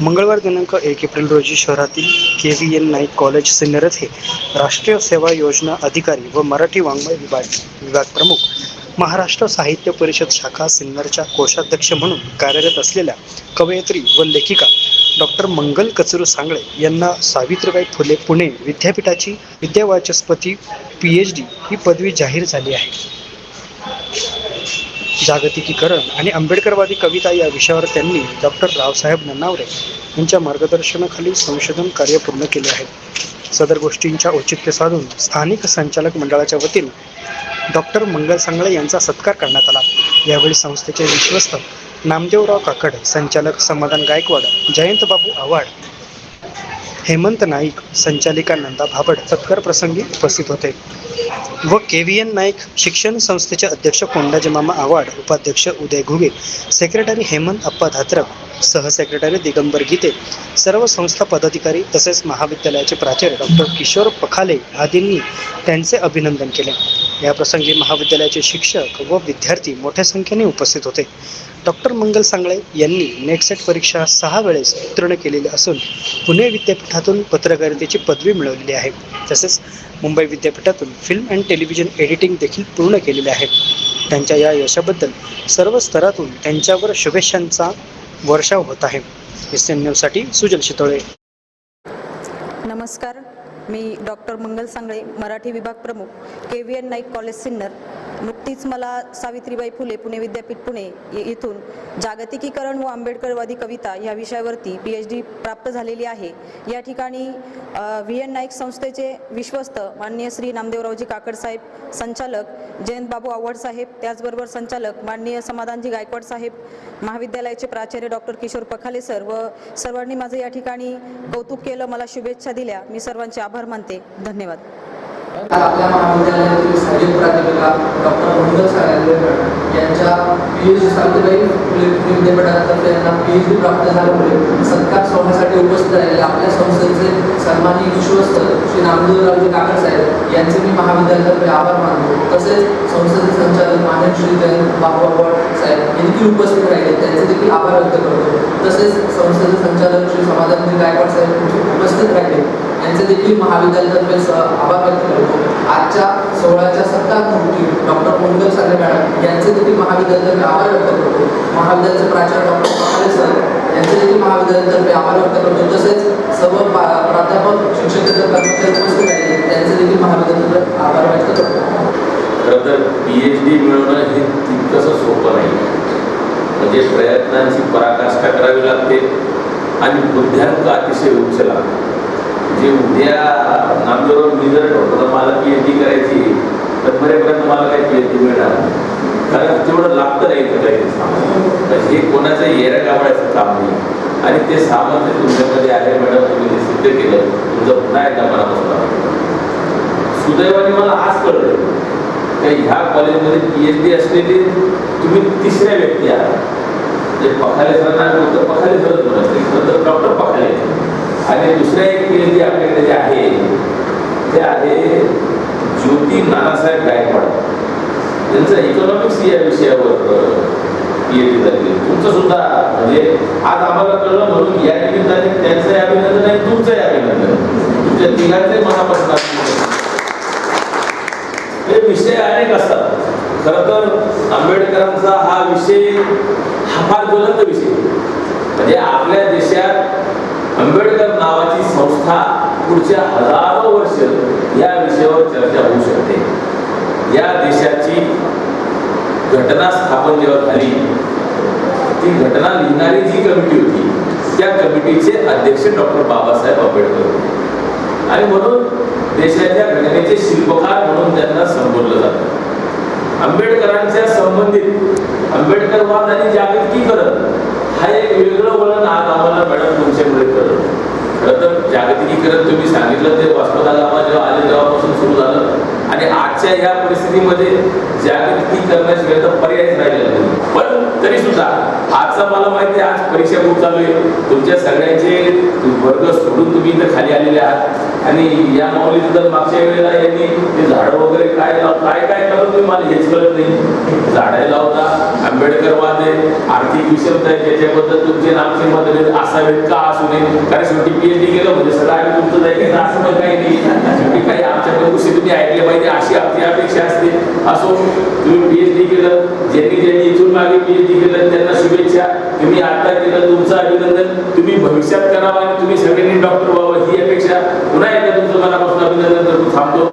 मंगळवार दिनांक एक एप्रिल रोजी शहरातील K V N Naik college Sinnar येथे राष्ट्रीय सेवा योजना अधिकारी व मराठी वाङ्मय विभाग विभाग प्रमुख महाराष्ट्र साहित्य परिषद शाखा सिन्नरच्या कोषाध्यक्ष म्हणून कार्यरत असलेल्या कवयित्री व लेखिका डॉक्टर मंगल कचरू सांगळे यांना सावित्रीबाई फुले पुणे विद्यापीठाची विद्यावाचस्पती पी एच डी ही पदवी जाहीर झाली आहे. जागतिकीकरण आणि आंबेडकरवादी कविता या विषयावर त्यांनी डॉक्टर रावसाहेब नन्नावरे यांच्या मार्गदर्शनाखाली संशोधन कार्य पूर्ण केले आहे. सदर गोष्टींच्या औचित्य साधून स्थानिक संचालक मंडळाच्या वतीने डॉक्टर मंगल सांगळे यांचा सत्कार करण्यात आला. यावेळी संस्थेचे विश्वस्त नामदेवराव काकड संचालक समाधान गायकवाड जयंत बाबू आव्हाड हेमंत नाईक संचालिका नंदा भाबड सत्कार प्रसंगी उपस्थित होते. व के व्ही एन नाईक शिक्षण संस्थेचे अध्यक्ष कोंडाजी मामा आव्हाड उपाध्यक्ष उदय घुगे सेक्रेटरी हेमंत अप्पा धात्रक सहसेक्रेटरी दिगंबर गीते सर्व संस्था पदाधिकारी तसेच महाविद्यालयाचे प्राचार्य डॉक्टर किशोर पखाले आदींनी त्यांचे अभिनंदन केले. या प्रसंगी महाविद्यालयाचे शिक्षक व विद्यार्थी मोठ्या संख्येने उपस्थित होते. डॉक्टर मंगल सांगळे यांनी नेटसेट परीक्षा सहा वेळेस उत्तीर्ण केलेली असून पुणे विद्यापीठातून पत्रकारितेची पदवी मिळवलेली आहे. तसेच मुंबई विद्यापीठातून फिल्म अँड टेलिव्हिजन एडिटिंग देखील पूर्ण केलेले आहे. त्यांच्या या यशाबद्दल सर्व स्तरातून त्यांच्यावर शुभेच्छांचा वर्षाव होत आहे. एस एन न्यूजसाठी सुजल शितोळे. नमस्कार. मी डॉक्टर मंगल सांगळे मराठी विभाग प्रमुख K V N Naik college Sinnar. नुकतीच मला सावित्रीबाई फुले पुणे विद्यापीठ पुणे इथून जागतिकीकरण व आंबेडकरवादी कविता या विषयावरती पी एच डी प्राप्त झालेली आहे. या ठिकाणी व्ही एन नाईक संस्थेचे विश्वस्त माननीय श्री नामदेवरावजी काकडसाहेब संचालक जयंत बाबू आव्हाड साहेब त्याचबरोबर संचालक माननीय समाधानजी गायकवाड साहेब महाविद्यालयाचे प्राचार्य डॉक्टर किशोर पखाले सर व सर्वांनी माझं या ठिकाणी कौतुक केलं मला शुभेच्छा दिल्या. मी सर्वांचे आभार आभार मानते. धन्यवाद. आपल्या महाविद्यालयातील सहाय्यक प्राध्यापिका डॉक्टर मंगल साळ्यांगे यांच्या P H D Savitribai Phule विद्यापीठातर्फे यांना पी एच डी प्राप्त झाल्यामुळे सत्कार सोहळ्यासाठी उपस्थित राहिलेले आपल्या संस्थेचे सन्माननीय विश्वस्त श्री नामदेवरावजी काकड साहेब यांचे मी महाविद्यालयातर्फे आभार मानतो. तसेच संस्थेचे संचालक मान्य श्री जयंत बाबा आव्हाड साहेब यांनी उपस्थित राहिले. त्यांचे देखील आभार व्यक्त करतो. तसेच संस्थेचे संचालक श्री समाधानजी गायकवाड साहेब उपस्थित राहिले. यांचे देखील महाविद्यालयातर्फे स- आभार व्यक्त करतो. आजच्या सोहळ्याच्या सत्कार डॉक्टर मंगल साने मॅडम यांचे देखील महाविद्यालयातर्फे आभार व्यक्त करतो. महाविद्यालयाचे प्राचार्य डॉक्टर महाले सर यांचे देखील महाविद्यालयातर्फे आभार व्यक्त करतो. तसेच सर्व प्राध्यापक शिक्षक कर्मचारी उपस्थित आहेत. त्यांचे देखील महाविद्यालयातर्फे आभार व्यक्त करतो. खरं तर पी एच डी मिळवणं हे तितकंसं सोपं नाही. म्हणजे प्रयत्नांची पराकाष्ठा करावी लागते आणि बुद्ध्यांक अतिशय उच्च लागतो. जे उद्या नामदेव मी जर तर मला पी एच डी करायची तर मरेपर्यंत मला काही पी एच डी मिळणार कारण तेवढं लागतं नाही इथं काही सामान हे कोणाचं येऱ्या गावड्याचं काम नाही. आणि ते सामर्थ्य तुमच्यामध्ये आहे मॅडम तुम्ही ते सिद्ध केलं. तुमचं पुन्हा एकदा मला आभार. सुदैवाने मला आज कळलं का ह्या कॉलेजमध्ये पी एच डी असलेली तुम्ही तिसऱ्या व्यक्ती आहात. जे पखाले सरांना होतं पखाले सरच म्हणत खरं तर डॉक्टर आणि दुसऱ्या एक पी जी आपल्याकडे जे आहे ते आहे ज्योती नानासाहेब गायकवाड. त्यांचं इकॉनॉमिक्स या विषयावर पीएचडी झाली तुमचं सुद्धा म्हणजे आज आम्हाला कळलं म्हणून या निमित्ताने त्यांचंही अभिनंदन आहे तुमचंही अभिनंदन. तुमच्या तिघांचे मनापासून हे विषय अनेक असतात. खरं तर आंबेडकरांचा हा विषय हा फार ज्वलंत विषय. म्हणजे आपल्या देशात नावाची पुढच्या हजारो वर्ष या विषयावर चर्चा होऊ शकते. या देशाची घटना स्थापन जेव्हा झाली ती घटना लिहिणारी जी कमिटी होती त्या कमिटीचे अध्यक्ष डॉक्टर बाबासाहेब आंबेडकर होते. आणि म्हणून देशाच्या घटनेचे शिल्पकार म्हणून त्यांना संबोधलं जातं. आंबेडकरांच्या संबंधित आंबेडकरवाद आणि जागतिकीकरण हा एक वेगळं वळण आज आम्हाला मॅडम तुमच्यामुळे करत तुम्ही सांगितलं ते वास्तवता जेव्हा आले तेव्हापासून सुरू झालं. आणि आजच्या ह्या परिस्थितीमध्ये जागतिकीकरणाशिवाय तर पर्यायच राहिलेला नाही. पण तरी सुद्धा आजचा मला माहिती आज परीक्षा खूप चालू आहे. तुमच्या सगळ्यांचे वर्ग सोडून तुम्ही इथं खाली आलेले आहात. आणि या माऊली मागच्या वेळेला यांनी ते झाडं वगैरे काय लाव- काय काय करत तुम्ही मला हेच कळत नाही. झाडं लावता आंबेडकरवाद आहे आर्थिक विषमता आहे त्याच्याबद्दल तुमचे नामचे मत मतभेद असावेत का असू नये? कारण शेवटी पीएचडी केलं म्हणजे सगळं आम्ही तुमचं जायचं असं पण काही नाही. शेवटी काही आमच्याकडे गोष्टी तुम्ही ऐकल्या पाहिजे अशी आपली अपेक्षा असते. असो तुम्ही पीएचडी केलं ज्यांनी ज्यांनी इथून मागे पीएचडी केलं त्यांना शुभेच्छा. तुम्ही आता केलं तुमचं अभिनंदन तुम्ही भविष्यात करावं आणि तुम्ही सगळ्यांनी डॉक्टर व्हावं ही अपेक्षा पुन्हा एकदा तुमचं मनापासून अभिनंदन करतो. थांबतो.